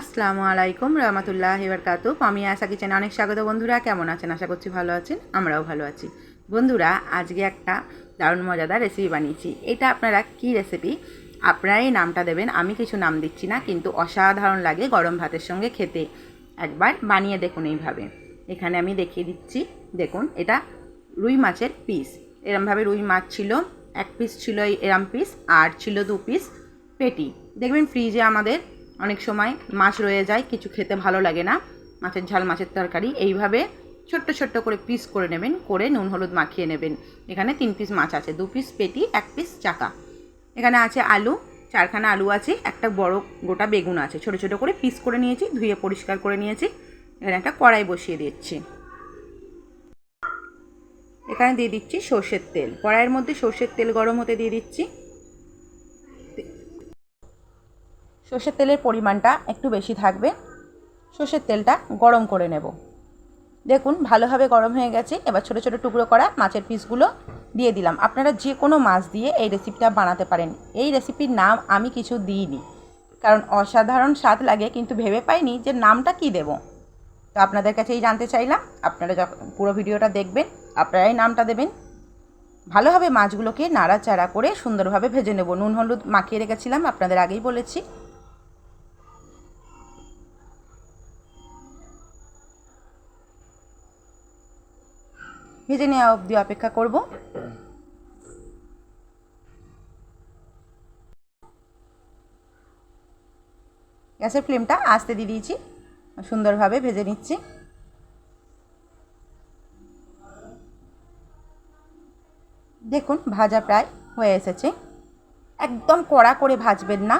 আসসালামু আলাইকুম, রহমতুল্লাহ কাতু আমি আশা কিচেনে অনেক স্বাগত বন্ধুরা, কেমন আছেন? আশা করছি ভালো আছেন, আমরাও ভালো আছি। বন্ধুরা, আজকে একটা দারুণ মজাদার রেসিপি বানিয়েছি। এটা আপনারা কি রেসিপি আপনারাই নামটা দেবেন, আমি কিছু নাম দিচ্ছি না, কিন্তু অসাধারণ লাগে গরম ভাতের সঙ্গে খেতে। একবার বানিয়ে দেখুন এইভাবে। এখানে আমি দেখিয়ে দিচ্ছি, দেখুন, এটা রুই মাছের পিস এরমভাবে রুই মাছ ছিল, এক পিস ছিল এরম পিস আর ছিল দু পিস পেটি। দেখবেন ফ্রিজে আমাদের অনেক সময় মাছ রয়ে যায়, কিছু খেতে ভালো লাগে না। মাছের ঝাল, মাছের তরকারি, এইভাবে ছোট্ট ছোট্ট করে পিস করে নেবেন, করে নুন, হলুদ মাখিয়ে নেবেন। এখানে তিন পিস মাছ আছে, দু পিস পেটি, এক পিস চাকা। এখানে আছে আলু, চারখানা আলু আছে, একটা বড় গোটা বেগুন আছে। ছোট ছোট করে পিস করে নিয়েছি, ধুয়ে পরিষ্কার করে নিয়েছি। এখানে একটা কড়াই বসিয়ে দিচ্ছি। এখানে দিয়ে দিচ্ছি সর্ষের তেল। কড়াইয়ের মধ্যে সর্ষের তেল গরম হতে দিয়ে দিচ্ছি। সর্ষের তেলের পরিমাণটা একটু বেশি থাকবে। সর্ষের তেলটা গরম করে নেব। দেখুন, ভালোভাবে গরম হয়ে গেছে। এবার ছোটো ছোটো টুকরো করা মাছের পিসগুলো দিয়ে দিলাম। আপনারা যে কোনো মাছ দিয়ে এই রেসিপিটা বানাতে পারেন। এই রেসিপির নাম আমি কিছু দিইনি। কারণ অসাধারণ স্বাদ লাগে, কিন্তু ভেবে পাইনি যে নামটা কি দেব। তো আপনাদের কাছেই জানতে চাইলাম। আপনারা যখন পুরো ভিডিওটা দেখবেন, আপনারাই নামটা দেবেন। ভালোভাবে মাছগুলোকে নাড়াচাড়া করে সুন্দরভাবে ভেজে নেব। নুন, হলুদ মাখিয়ে রেখেছিলাম, আপনাদের আগেই বলেছি। ভেজে নেওয়া অবধি অপেক্ষা করব। গ্যাসের ফ্লেমটা আস্তে দিয়ে দিয়েছি, সুন্দরভাবে ভেজে নিচ্ছি। দেখুন, ভাজা প্রায় হয়ে এসেছে। একদম কড়া করে ভাজবেন না।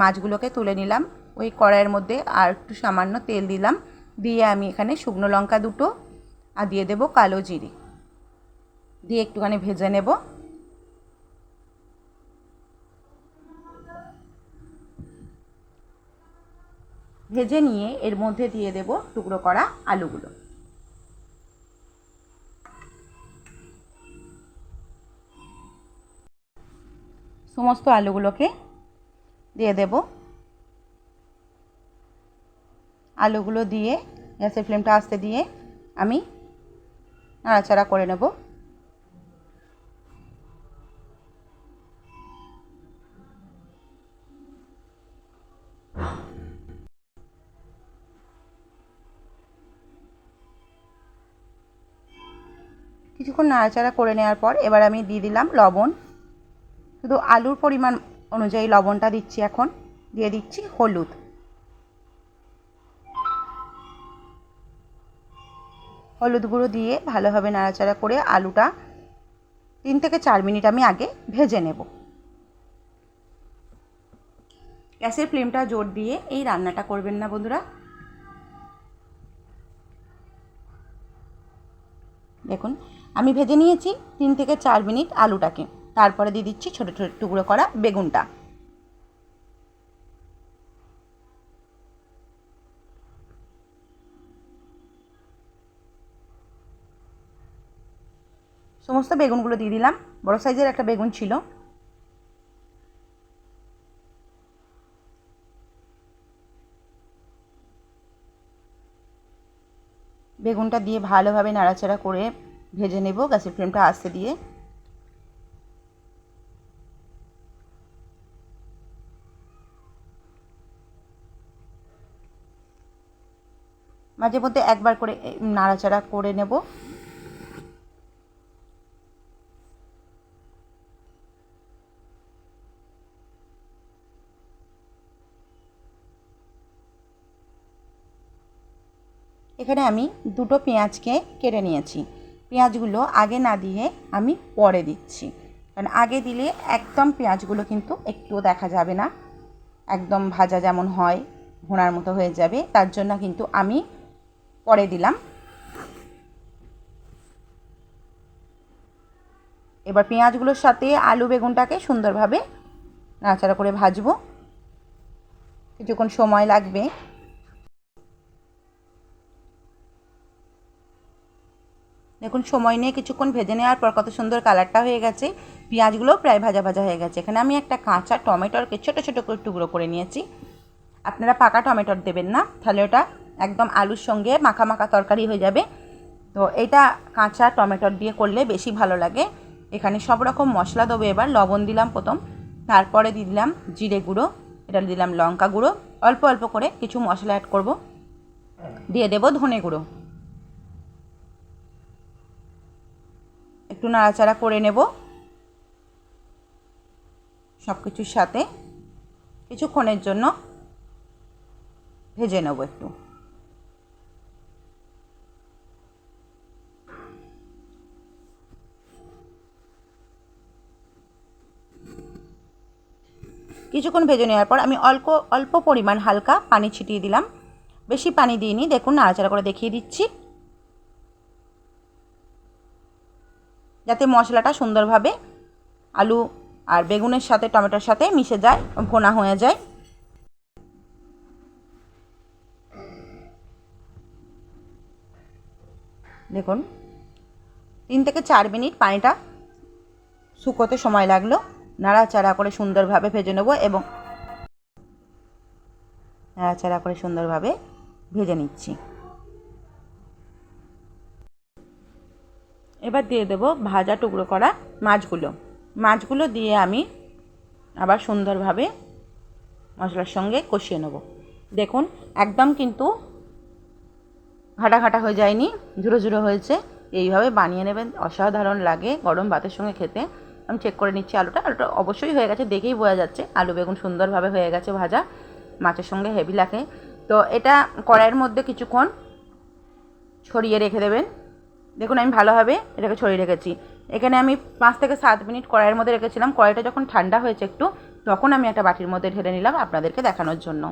মাছগুলোকে তুলে নিলাম। ওই কড়াইয়ের মধ্যে আর একটু সামান্য তেল দিলাম। দিয়ে আমি এখানে শুকনো লঙ্কা দুটো আর দিয়ে দেবো কালো জিরে। দিয়ে একটুখানি ভেজে নেব। ভেজে নিয়ে এর মধ্যে দিয়ে দেব টুকরো করা আলুগুলো। সমস্ত আলুগুলোকে দিয়ে দেব। আলুগুলো দিয়ে, গ্যাসের ফ্লেমটা আস্তে দিয়ে আমি নাড়াচাড়া করে নেব। কিছুক্ষণ নাড়াচাড়া করে নেওয়ার পর এবার আমি দিয়ে দিলাম লবণ। শুধু আলুর পরিমাণ অনুযায়ী লবণটা দিচ্ছি এখন, দিয়ে দিচ্ছি হলুদ। হলুদ গুঁড়ো দিয়ে ভালোভাবে নাড়াচাড়া করে আলুটা তিন থেকে চার মিনিট আমি আগে ভেজে নেব। গ্যাসের ফ্লেমটা জোর দিয়ে এই রান্নাটা করবেন না বন্ধুরা। দেখুন, আমি ভেজে নিয়েছি তিন থেকে চার মিনিট আলুটাকে। তারপরে দিয়ে দিচ্ছি ছোটো ছোটো টুকরো করা বেগুনটা। সমস্ত বেগুনগুলো দিয়ে দিলাম। বড় সাইজের একটা বেগুন ছিল। বেগুনটা দিয়ে ভালোভাবে নাড়াচাড়া করে ভেজে নেব গ্যাসের ফ্লেমটা আস্তে দিয়ে। মাঝে মধ্যে একবার করে নাড়াচাড়া করে নেব। এখানে আমি দুটো পেঁয়াজকে কেটে নিয়েছি। পেঁয়াজগুলো আগে না দিয়ে আমি পরে দিচ্ছি। কারণ আগে দিলে একদম পেঁয়াজগুলো কিন্তু একটুও দেখা যাবে না। একদম ভাজা যেমন হয় ঘোড়ার মতো হয়ে যাবে। তার জন্য কিন্তু আমি পরে দিলাম। এবার পেঁয়াজগুলোর সাথে আলু বেগুনটাকে সুন্দরভাবে নাড়াচাড়া করে ভাজবো। কিছুক্ষণ সময় লাগবে। দেখুন, সময় নিয়ে কিছুক্ষণ ভেজে নেওয়ার পর কত সুন্দর কালারটা হয়ে গেছে। পেঁয়াজগুলো প্রায় ভাজা ভাজা হয়ে গেছে। এখানে আমি একটা কাঁচা টমেটোরকে ছোটো ছোটো করে টুকরো করে নিয়েছি। আপনারা পাকা টমেটোর দেবেন না, তাহলে ওটা একদম আলুর সঙ্গে মাখা মাখা তরকারি হয়ে যাবে। তো এটা কাঁচা টমেটোর দিয়ে করলে বেশি ভালো লাগে। এখানে সব রকম মশলা দেবো এবার, লবণ দিলাম প্রথম, তারপরে দিয়ে দিলাম জিরে গুঁড়ো, এটা দিলাম লঙ্কা গুঁড়ো। অল্প অল্প করে কিছু মশলা অ্যাড করব। দিয়ে দেবো ধনে গুঁড়ো। একটু নাড়াচাড়া করে নেব। সব কিছুর সাথে কিছুক্ষণের জন্য ভেজে নেব একটু। কিছুক্ষণ ভেজে নেওয়ার পর আমি অল্প অল্প পরিমাণ হালকা পানি ছিটিয়ে দিলাম। বেশি পানি দিইনি, দেখুন নাড়াচাড়া করে দেখিয়ে দিচ্ছি। যাতে মশলাটা সুন্দরভাবে আলু আর বেগুনের সাথে, টমেটোর সাথে মিশে যায়, ভোনা হয়ে যায়। দেখুন, তিন থেকে চার মিনিট পানিটা শুকোতে সময় লাগল। নাড়াচাড়া করে সুন্দরভাবে ভেজে নেব এবং নাড়াচাড়া করে সুন্দরভাবে ভেজে নিচ্ছি। এবার দিয়ে দেবো ভাজা টুকরো করা মাছগুলো। মাছগুলো দিয়ে আমি আবার সুন্দরভাবে মশলার সঙ্গে কষিয়ে নেব। দেখুন, একদম কিন্তু ঘাটা ঘাটা হয়ে যায়নি ঝুড়ো ঝুড়ো হয়েছে। এইভাবে বানিয়ে নেবেন, অসাধারণ লাগে গরম ভাতের সঙ্গে খেতে। আমি চেক করে নিচ্ছি আলুটা আলুটা অবশ্যই হয়ে গেছে দেখেই বোঝা যাচ্ছে। আলু বেগুন সুন্দরভাবে হয়ে গেছে ভাজা, মাছের সঙ্গে হেভি লাগে। তো এটা কড়াইয়ের মধ্যে কিছুক্ষণ ছড়িয়ে রেখে দেবেন। দেখুন, আমি ভালোভাবে এটাকে ছড়িয়ে রেখেছি। এখানে আমি পাঁচ থেকে সাত মিনিট কড়াইয়ের মধ্যে রেখেছিলাম। কড়াইটা যখন ঠান্ডা হয়েছে একটু, তখন আমি একটা বাটির মধ্যে ঢেলে নিলাম আপনাদেরকে দেখানোর জন্য।